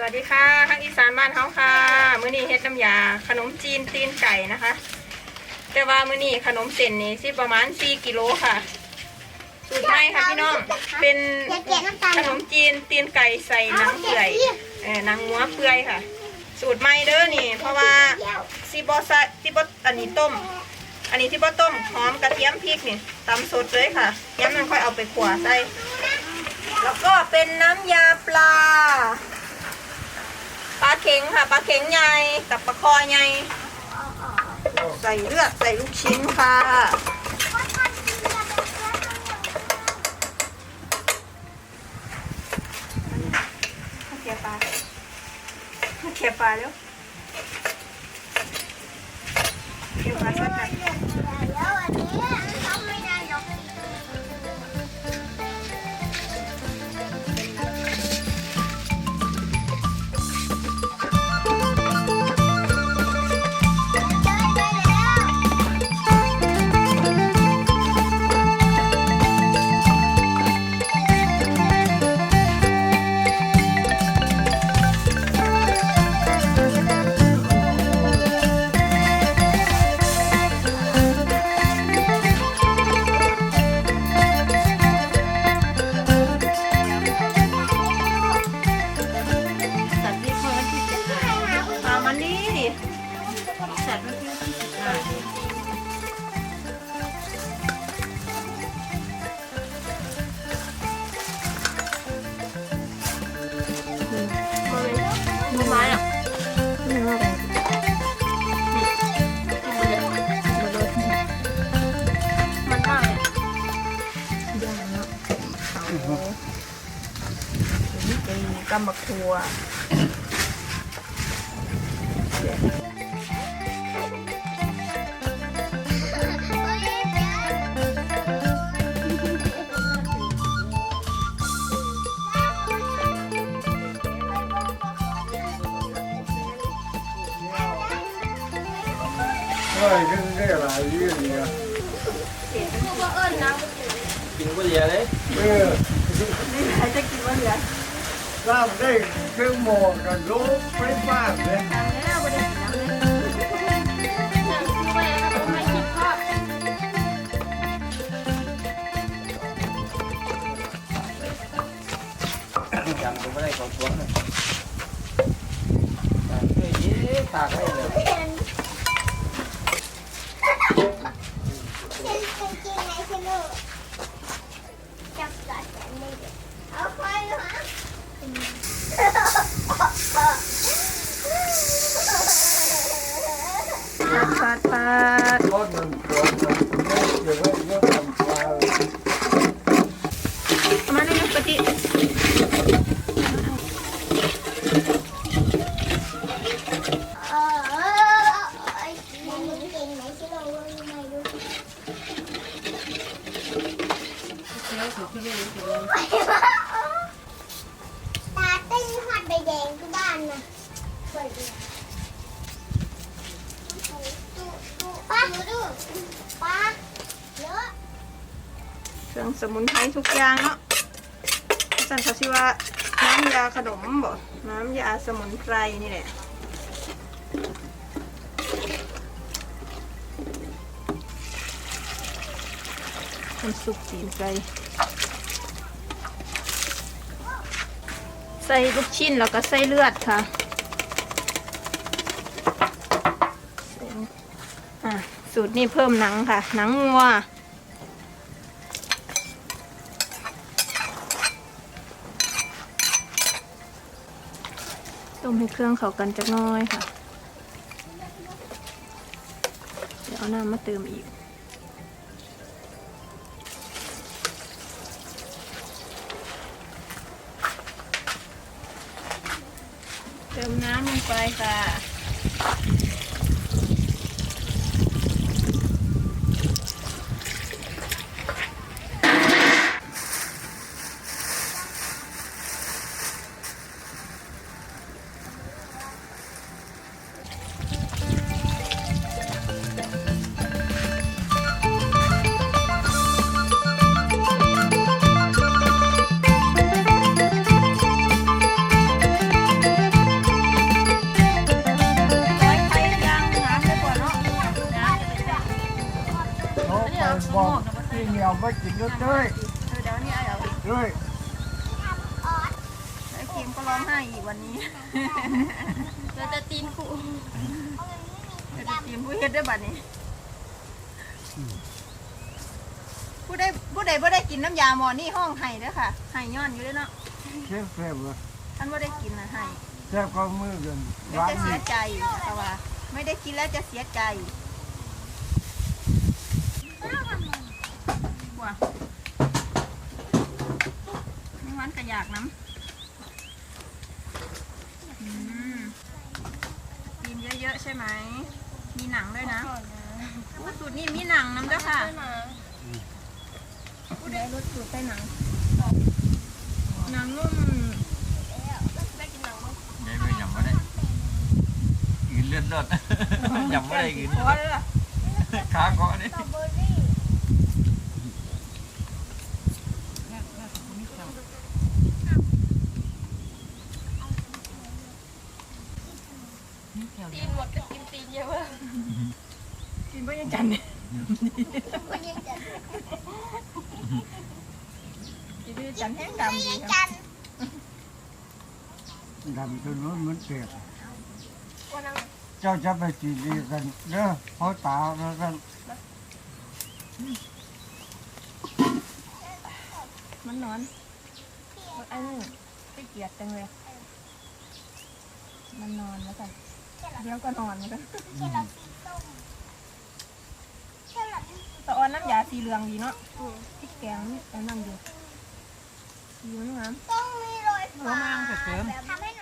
สวัสดีค่ะทางอีสานบ้านเฮาค่ะ มื้อนี้เฮ็ดน้ำยา ขนมจีนตีนไก่นะคะ แต่ว่ามื้อนี้ขนมเส้นนี่สิประมาณ 4กิโลค่ะสูตรใหม่ค่ะพี่น้อง เป็นขนมจีนตีนไก่ใส่หนังเปื่อยเออหนังงัวเปื่อยค่ะ สูตรใหม่เด้อนี่ เพราะว่าสิบ่ใส่สิบ่อันนี้ต้ม อันนี้ที่บ่ต้มหอมกระเทียมพริกนี่ตำสดเลยค่ะย้ำมันค่อยเอาไปขัวใส่แล้วก็เป็นน้ำยาปลา ปลาเข็งค่ะปลาเข็งใหญ่กับปลาคอใหญ่ใส่เลือดใส่ลูกชิ้นค่ะเคี่ยปลาเคี่ยปลาแล้ว สัตว์มันที่สิบห้ามือไม้อะไม่ว่าอะไรมันมากเลยย่างเนาะเขานี่เป็นกำบักทัว Ai, cái cái là gì vậy? กินก๋วยเตี๋ยวเลย Ừ, ใครจะกินว่าเหลือ làm đây cái mồ cả lỗ phải phát đấy. แล้วไม่ได้กินเลยยำก็ไม่ได้ของสวนเลยตากเพื่อยืดตากให้เลย ปาดปาด โคตรมัง nó chỉ có nó làm qua ประมาณนี้ปกติ ตาเต้นหอดใบ แดงที่บ้านนะเปิดดูป้าดูป้าเยอะเครื่องสมุนไพรทุกอย่างเนาะสันเขาชื่อว่าน้ำยาขนมบ่ น้ำยาสมุนไพรนี่แหละทำซุปจีนใส่ ใส่ลูกชิ้นแล้วก็ใส่เลือดค่ะส่อะสูตรนี้เพิ่มหนังค่ะ หนังงัวต้มให้เครื่องเข้ากันจักน้อยค่ะ เดี๋ยวเอาน้ำมาเติมอีก เติมน้ำลงไปค่ะ เอามากินด้วยด้วยเออเดี๋ยวนี้เอาเอาด้วยไอ้คิมก็ร้องไห้อีกวันนี้เราจะตีนกูเดี๋ยวจะทีมผู้เฮ็ดได้อบัดนี้ผู้ใดผู้ใดบ่ได้กินน้ำยาหมอนี่ห้องไห้เด้อค่ะไห้ย้อนอยู่เด้อเนาะเช็คเฟเวอร์ท่านบ่ได้กินนะไห้แค่ก็มือกันเดี๋ยววางจะเสีนี่ยใจค่ะว่าไม่ได้กินแล้วจะเสียใจ ว้าไม่หวานกระยากน้ำอืมกินเยอะๆใช่ไหม มีหนังด้วยนะอู้สูตรนี้มีหนังน้ำด้วยค่ะผู้ใดรสสูตรใส่หนัง หนังนุ่มยายไม่ยำไม่ได้กินเลือดเลือดยำไม่ได้กินพอเลยล่ะขาเกาะนี่ สตรอเบอรี่ ตีนหมดก็กินตีนเยอะเว้ย กินบ่ยังจันเนี่ยมันยังจะกินบ่ยังจันแห้งดำดียังครับจันดำจ ตะออนน้ำยาสีเหลืองดีเนาะพริกแกงนี่อันนั่นอยู่สีมันงามต้องมีรอยหัวมางกับเสริมแบบธรร